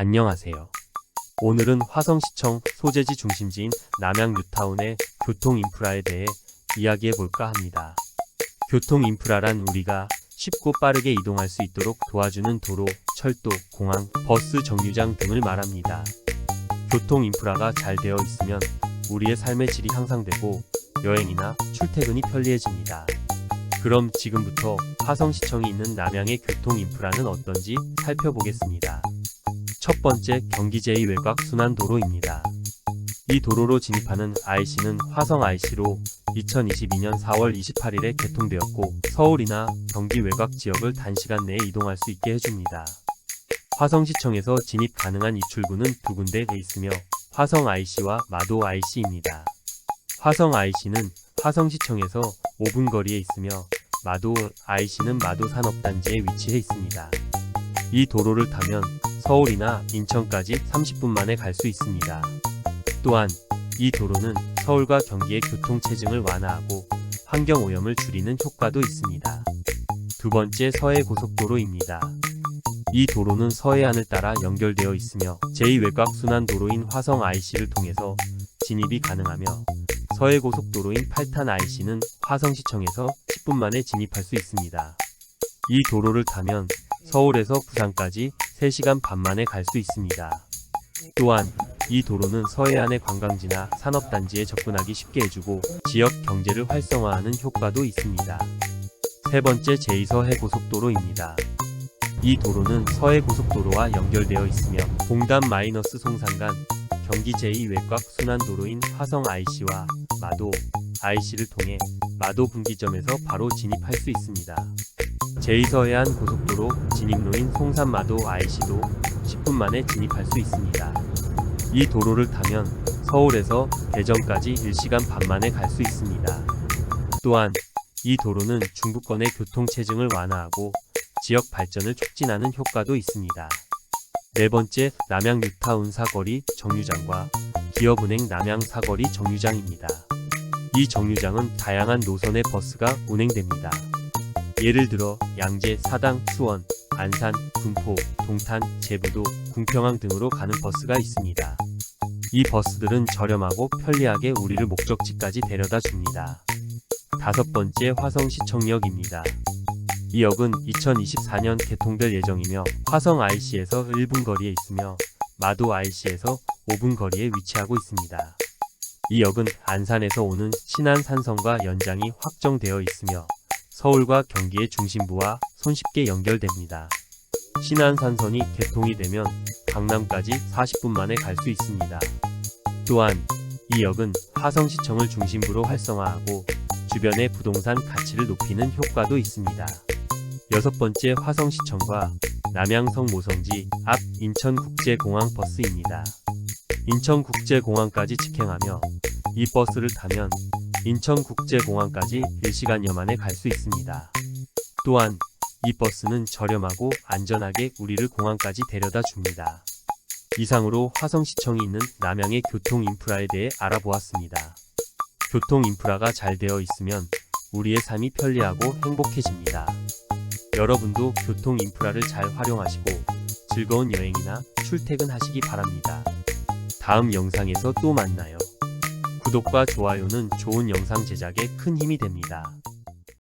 안녕하세요. 오늘은 화성시청 소재지 중심지인 남양 뉴타운의 교통 인프라에 대해 이야기해 볼까 합니다. 교통 인프라란 우리가 쉽고 빠르게 이동할 수 있도록 도와주는 도로, 철도, 공항, 버스 정류장 등을 말합니다. 교통 인프라가 잘 되어 있으면 우리의 삶의 질이 향상되고 여행이나 출퇴근이 편리해집니다. 그럼 지금부터 화성시청이 있는 남양의 교통 인프라는 어떤지 살펴보겠습니다. 첫 번째 경기 제2외곽 순환도로입니다. 이 도로로 진입하는 IC는 화성 IC로 2022년 4월 28일에 개통되었고 서울이나 경기 외곽 지역을 단시간 내에 이동할 수 있게 해줍니다. 화성시청에서 진입 가능한 입출구는 두 군데에 있으며 화성 IC와 마도 IC입니다. 화성 IC는 화성시청에서 5분 거리에 있으며 마도 IC는 마도 산업단지에 위치해 있습니다. 이 도로를 타면 서울이나 인천까지 30분 만에 갈 수 있습니다. 또한 이 도로는 서울과 경기의 교통체증을 완화하고 환경오염을 줄이는 효과도 있습니다. 두 번째 서해 고속도로입니다. 이 도로는 서해안을 따라 연결되어 있으며 제2외곽 순환도로인 화성 IC를 통해서 진입이 가능하며 서해 고속도로인 8탄 IC는 화성시청에서 10분 만에 진입할 수 있습니다. 이 도로를 타면 서울에서 부산까지 3시간 반 만에 갈 수 있습니다. 또한 이 도로는 서해안의 관광지나 산업단지에 접근하기 쉽게 해주고 지역 경제를 활성화하는 효과도 있습니다. 세 번째 제2서해 고속도로입니다. 이 도로는 서해 고속도로와 연결되어 있으며 봉담 마이너스 송산간 경기 제2외곽 순환도로인 화성 IC와 마도 IC를 통해 마도 분기점에서 바로 진입할 수 있습니다. 제2서해안 고속도로 진입로인 송산마도 IC도 10분 만에 진입할 수 있습니다. 이 도로를 타면 서울에서 대전까지 1시간 반 만에 갈 수 있습니다. 또한 이 도로는 중부권의 교통체증을 완화하고 지역 발전을 촉진하는 효과도 있습니다. 네 번째, 남양 뉴타운 사거리 정류장과 기업은행 남양 사거리 정류장입니다. 이 정류장은 다양한 노선의 버스가 운행됩니다. 예를 들어 양재, 사당, 수원, 안산, 군포, 동탄, 제부도, 궁평항 등으로 가는 버스가 있습니다. 이 버스들은 저렴하고 편리하게 우리를 목적지까지 데려다 줍니다. 다섯 번째 화성시청역입니다. 이 역은 2024년 개통될 예정이며 화성 IC에서 1분 거리에 있으며 마도 IC에서 5분 거리에 위치하고 있습니다. 이 역은 안산에서 오는 신안 산성과 연장이 확정되어 있으며 서울과 경기의 중심부와 손쉽게 연결됩니다. 신안산선이 개통이 되면 강남까지 40분 만에 갈 수 있습니다. 또한 이 역은 화성시청을 중심부로 활성화하고 주변의 부동산 가치를 높이는 효과도 있습니다. 여섯 번째 화성시청과 남양성 모성지 앞 인천국제공항 버스입니다. 인천국제공항까지 직행하며 이 버스를 타면 인천국제공항까지 1시간여 만에 갈 수 있습니다. 또한 이 버스는 저렴하고 안전하게 우리를 공항까지 데려다 줍니다. 이상으로 화성시청이 있는 남양의 교통 인프라에 대해 알아보았습니다. 교통 인프라가 잘 되어 있으면 우리의 삶이 편리하고 행복해집니다. 여러분도 교통 인프라를 잘 활용하시고 즐거운 여행이나 출퇴근하시기 바랍니다. 다음 영상에서 또 만나요. 구독과 좋아요는 좋은 영상 제작에 큰 힘이 됩니다.